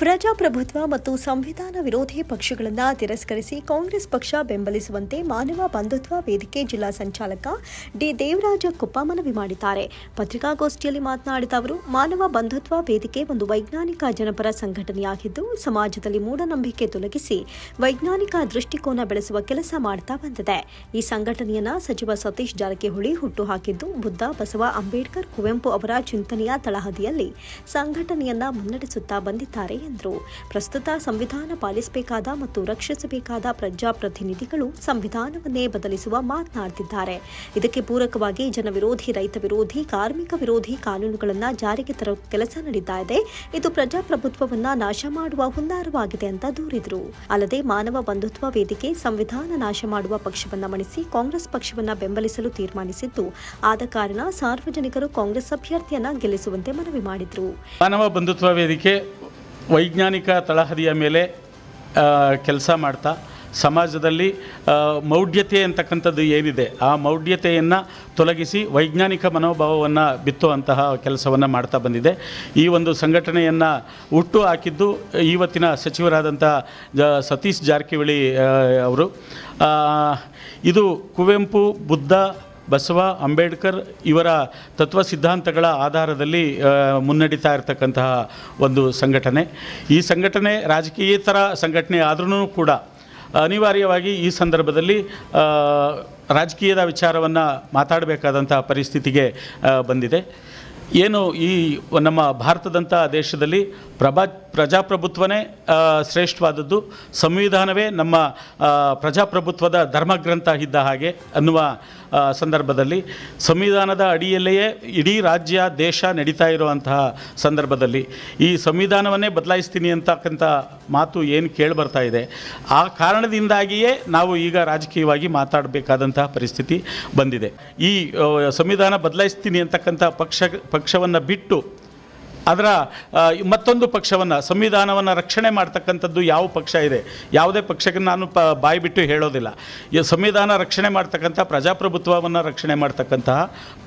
ಪ್ರಜಾಪ್ರಭುತ್ವ ಮತ್ತು ಸಂವಿಧಾನ ವಿರೋಧಿ ಪಕ್ಷಗಳನ್ನು ತಿರಸ್ಕರಿಸಿ ಕಾಂಗ್ರೆಸ್ ಪಕ್ಷ ಬೆಂಬಲಿಸುವಂತೆ ಮಾನವ ಬಂಧುತ್ವ ವೇದಿಕೆ ಜಿಲ್ಲಾ ಸಂಚಾಲಕ ಡಿ ದೇವರಾಜ ಕುಪ್ಪ ಮನವಿ ಮಾಡಿದ್ದಾರೆ. ಪತ್ರಿಕಾಗೋಷ್ಠಿಯಲ್ಲಿ ಮಾತನಾಡಿದ ಅವರು, ಮಾನವ ಬಂಧುತ್ವ ವೇದಿಕೆ ಒಂದು ವೈಜ್ಞಾನಿಕ ಜನಪರ ಸಂಘಟನೆಯಾಗಿದ್ದು, ಸಮಾಜದಲ್ಲಿ ಮೂಢನಂಬಿಕೆ ತೊಲಗಿಸಿ ವೈಜ್ಞಾನಿಕ ದೃಷ್ಟಿಕೋನ ಬೆಳೆಸುವ ಕೆಲಸ ಮಾಡ್ತಾ ಬಂದಿದೆ. ಈ ಸಂಘಟನೆಯನ್ನ ಸಚಿವ ಸತೀಶ್ ಜಾರಕಿಹೊಳಿ ಹುಟ್ಟುಹಾಕಿದ್ದು, ಬುದ್ಧ ಬಸವ ಅಂಬೇಡ್ಕರ್ ಕುವೆಂಪು ಅವರ ಚಿಂತನೆಯ ತಳಹದಿಯಲ್ಲಿ ಸಂಘಟನೆಯನ್ನ ಮುನ್ನಡೆಸುತ್ತಾ ಬಂದಿದ್ದಾರೆ ಎಂದರು. ಪ್ರಸ್ತುತ ಸಂವಿಧಾನ ಪಾಲಿಸಬೇಕಾದ ಮತ್ತು ರಕ್ಷಿಸಬೇಕಾದ ಪ್ರಜಾಪ್ರತಿನಿಧಿಗಳು ಸಂವಿಧಾನವನ್ನೇ ಬದಲಿಸುವ ಮಾತನಾಡುತ್ತಿದ್ದಾರೆ ಇದಕ್ಕೆ ಪೂರಕವಾಗಿ ಜನವಿರೋಧಿ ರೈತ ವಿರೋಧಿ ಕಾರ್ಮಿಕ ವಿರೋಧಿ ಕಾನೂನುಗಳನ್ನು ಜಾರಿಗೆ ತರುವ ಕೆಲಸ ನಡೀತಾ ಇದೆ. ಇದು ಪ್ರಜಾಪ್ರಭುತ್ವವನ್ನ ನಾಶ ಮಾಡುವ ಹುನ್ನಾರವಾಗಿದೆ ಅಂತ ದೂರಿದರು. ಅಲ್ಲದೆ ಮಾನವ ಬಂಧುತ್ವ ವೇದಿಕೆ ಸಂವಿಧಾನ ನಾಶ ಮಾಡುವ ಪಕ್ಷವನ್ನ ಮಣಿಸಿ ಕಾಂಗ್ರೆಸ್ ಪಕ್ಷವನ್ನ ಬೆಂಬಲಿಸಲು ತೀರ್ಮಾನಿಸಿದ್ದು, ಆದ ಕಾರಣ ಸಾರ್ವಜನಿಕರು ಕಾಂಗ್ರೆಸ್ ಅಭ್ಯರ್ಥಿಯನ್ನ ಗೆಲ್ಲಿಸುವಂತೆ ಮನವಿ ಮಾಡಿದರು. ಮಾನವ ಬಂಧುತ್ವ ವೇದಿಕೆ ವೈಜ್ಞಾನಿಕ ತಳಹದಿಯ ಮೇಲೆ ಕೆಲಸ ಮಾಡ್ತಾ, ಸಮಾಜದಲ್ಲಿ ಮೌಢ್ಯತೆ ಅಂತಕ್ಕಂಥದ್ದು ಏನಿದೆ, ಆ ಮೌಢ್ಯತೆಯನ್ನು ತೊಲಗಿಸಿ ವೈಜ್ಞಾನಿಕ ಮನೋಭಾವವನ್ನು ಬಿತ್ತುವಂತಹ ಕೆಲಸವನ್ನು ಮಾಡ್ತಾ ಬಂದಿದೆ. ಈ ಒಂದು ಸಂಘಟನೆಯನ್ನು ಹುಟ್ಟು ಹಾಕಿದ್ದು ಇವತ್ತಿನ ಸಚಿವರಾದಂಥ ಜ, ಸತೀಶ್ ಜಾರಕಿಹೊಳಿ ಅವರು. ಇದು ಕುವೆಂಪು, ಬುದ್ಧ ಬಸವ ಅಂಬೇಡ್ಕರ್ ಇವರ ತತ್ವ ಸಿದ್ಧಾಂತಗಳ ಆಧಾರದಲ್ಲಿ ಮುನ್ನಡೀತಾ ಇರತಕ್ಕಂತಹ ಒಂದು ಸಂಘಟನೆ. ಈ ಸಂಘಟನೆ ರಾಜಕೀಯೇತರ ಸಂಘಟನೆ ಆದ್ರೂ ಕೂಡ ಅನಿವಾರ್ಯವಾಗಿ ಈ ಸಂದರ್ಭದಲ್ಲಿ ರಾಜಕೀಯದ ವಿಚಾರವನ್ನು ಮಾತಾಡಬೇಕಾದಂತಹ ಪರಿಸ್ಥಿತಿಗೆ ಬಂದಿದೆ. ಏನು ಈ ನಮ್ಮ ಭಾರತದಂಥ ದೇಶದಲ್ಲಿ ಪ್ರಭಾ ಪ್ರಜಾಪ್ರಭುತ್ವನೇ ಶ್ರೇಷ್ಠವಾದದ್ದು. ಸಂವಿಧಾನವೇ ನಮ್ಮ ಪ್ರಜಾಪ್ರಭುತ್ವದ ಧರ್ಮಗ್ರಂಥ ಇದ್ದ ಹಾಗೆ ಅನ್ನುವ ಸಂದರ್ಭದಲ್ಲಿ. ಸಂವಿಧಾನದ ಅಡಿಯಲ್ಲಿಯೇ ಇಡೀ ರಾಜ್ಯ, ದೇಶ ನಡೀತಾ ಇರುವಂತಹ ಸಂದರ್ಭದಲ್ಲಿ. ಈ ಸಂವಿಧಾನವನ್ನೇ ಬದಲಾಯಿಸ್ತೀನಿ ಅಂತಕ್ಕಂಥ ಮಾತು ಏನು ಕೇಳಿಬರ್ತಾ ಇದೆ. ಆ ಕಾರಣದಿಂದಾಗಿಯೇ ನಾವು ಈಗ ರಾಜಕೀಯವಾಗಿ ಮಾತಾಡಬೇಕಾದಂತಹ ಪರಿಸ್ಥಿತಿ ಬಂದಿದೆ. ಈ ಸಂವಿಧಾನ ಬದಲಾಯಿಸ್ತೀನಿ ಅಂತಕ್ಕಂಥ ಪಕ್ಷ, ಪಕ್ಷವನ್ನು ಬಿಟ್ಟು ಅದರ ಮತ್ತೊಂದು ಪಕ್ಷವನ್ನು, ಸಂವಿಧಾನವನ್ನು ರಕ್ಷಣೆ ಮಾಡ್ತಕ್ಕಂಥದ್ದು ಯಾವ ಪಕ್ಷ ಇದೆ? ಯಾವುದೇ ಪಕ್ಷಕ್ಕೆ ನಾನು ಪ, ಬಾಯಿ ಬಿಟ್ಟು ಹೇಳೋದಿಲ್ಲ. ಸಂವಿಧಾನ ರಕ್ಷಣೆ ಮಾಡ್ತಕ್ಕಂಥ, ಪ್ರಜಾಪ್ರಭುತ್ವವನ್ನು ರಕ್ಷಣೆ ಮಾಡ್ತಕ್ಕಂತಹ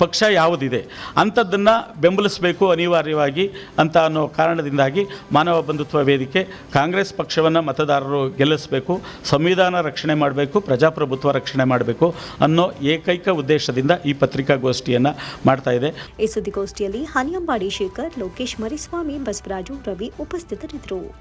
ಪಕ್ಷ ಯಾವುದಿದೆ? ಅಂಥದ್ದನ್ನು ಬೆಂಬಲಿಸಬೇಕು ಅನಿವಾರ್ಯವಾಗಿ ಅಂತ ಅನ್ನೋ ಕಾರಣದಿಂದಾಗಿ ಮಾನವ ಬಂಧುತ್ವ ವೇದಿಕೆ ಕಾಂಗ್ರೆಸ್ ಪಕ್ಷವನ್ನು ಮತದಾರರು ಗೆಲ್ಲಿಸಬೇಕು, ಸಂವಿಧಾನ ರಕ್ಷಣೆ ಮಾಡಬೇಕು, ಪ್ರಜಾಪ್ರಭುತ್ವ ರಕ್ಷಣೆ ಮಾಡಬೇಕು ಅನ್ನೋ ಏಕೈಕ ಉದ್ದೇಶದಿಂದ ಈ ಪತ್ರಿಕಾಗೋಷ್ಠಿಯನ್ನು ಮಾಡ್ತಾ ಇದೆ. ಈ ಸುದ್ದಿಗೋಷ್ಠಿಯಲ್ಲಿ ಹನಿಯಂಬಾಡಿ ಶೇಖರ್, ಲೋಕೇಶ್ ಮರಿಸ್ವಾಮಿ ಬಸವರಾಜು ರವಿ ಉಪಸ್ಥಿತರಿದ್ದರು.